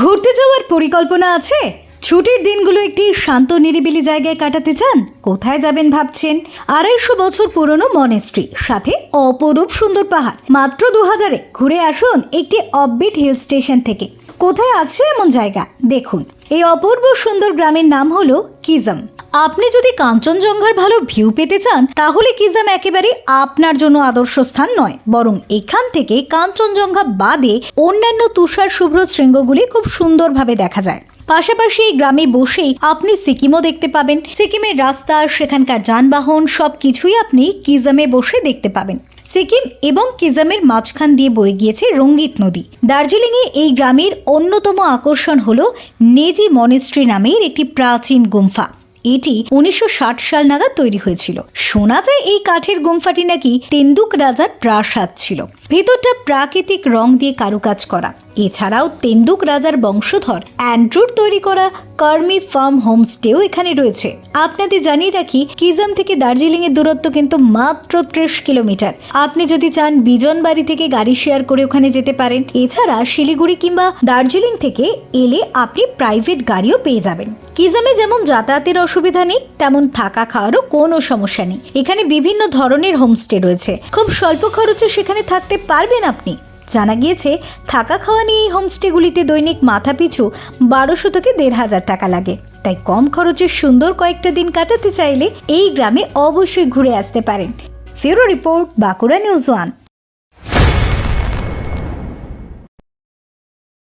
ঘুরতে যাওয়ার পরিকল্পনা আছে? ছুটির দিনগুলো একটি শান্ত, নিরিবিলি জায়গায় কাটাতে চান? কোথায় যাবেন ভাবছেন? আড়াইশো বছর পুরনো মনেস্ট্রি, সাথে অপরূপ সুন্দর পাহাড়। মাত্র দু হাজারে ঘুরে আসুন একটি অববিট হিল স্টেশন থেকে। কোথায় আছে এমন জায়গা? দেখুন। এই অপূর্ব সুন্দর গ্রামের নাম হলো কিজম। আপনি যদি কাঞ্চনজঙ্ঘার ভালো ভিউ পেতে চান, তাহলে কিজাম একেবারে আপনার জন্য আদর্শ স্থান নয়, বরং এখান থেকে কাঞ্চনজঙ্ঘা বাদে অন্যান্য তুষার শুভ্র শৃঙ্গগুলি খুব সুন্দরভাবে দেখা যায়। পাশাপাশি এই গ্রামে বসেই আপনি সিকিমও দেখতে পাবেন। সিকিমের রাস্তা, সেখানকার যানবাহন সব কিছুই আপনি কিজামে বসে দেখতে পাবেন। সিকিম এবং কিজামের মাঝখান দিয়ে বয়ে গিয়েছে রঙ্গিত নদী। দার্জিলিংয়ে এই গ্রামের অন্যতম আকর্ষণ হল নেজি মনেস্ট্রি নামের একটি প্রাচীন গুম্ফা। এটি উনিশশো ষাট সাল নাগাদ তৈরি হয়েছিল। শোনা যায় এই কাঠের গুম্ফাটি নাকি তেন্দুক রাজার প্রাসাদ ছিল। ভেতরটা প্রাকৃতিক রং দিয়ে কারুকাজ করা। এছাড়াও তেন্দুক রাজার বংশধর অ্যান্ড্রুর তৈরি করা কার্মি ফার্ম হোমস্টেও এখানে রয়েছে। আপনাদের জানিয়ে রাখি কিজাম থেকে দার্জিলিং এর দূরত্ব কিন্তু মাত্র ত্রিশ কিলোমিটার। আপনি যদি চান বিজন বাড়ি থেকে গাড়ি শেয়ার করে ওখানে যেতে পারেন, এছাড়া শিলিগুড়ি কিংবা দার্জিলিং থেকে এলে আপনি প্রাইভেট গাড়িও পেয়ে যাবেন। কিজামে যেমন যাতায়াতের অসুবিধা নেই, তেমন থাকা খাওয়ারও কোনো সমস্যা নেই। এখানে বিভিন্ন ধরনের হোমস্টে রয়েছে। খুব স্বল্প খরচে সেখানে থাকতে পারবেন আপনি। জানা গিয়েছে, থাকা খাওয়া নিয়ে এই হোমস্টেগুলিতে দৈনিক মাথাপিছু বারোশো থেকে দেড় হাজার টাকা লাগে। তাই কম খরচে সুন্দর কয়েকটা দিন কাটাতে চাইলে এই গ্রামে অবশ্যই ঘুরে আসতে পারেন। ফেরো রিপোর্ট, বাঁকুড়া নিউজ ওয়ান।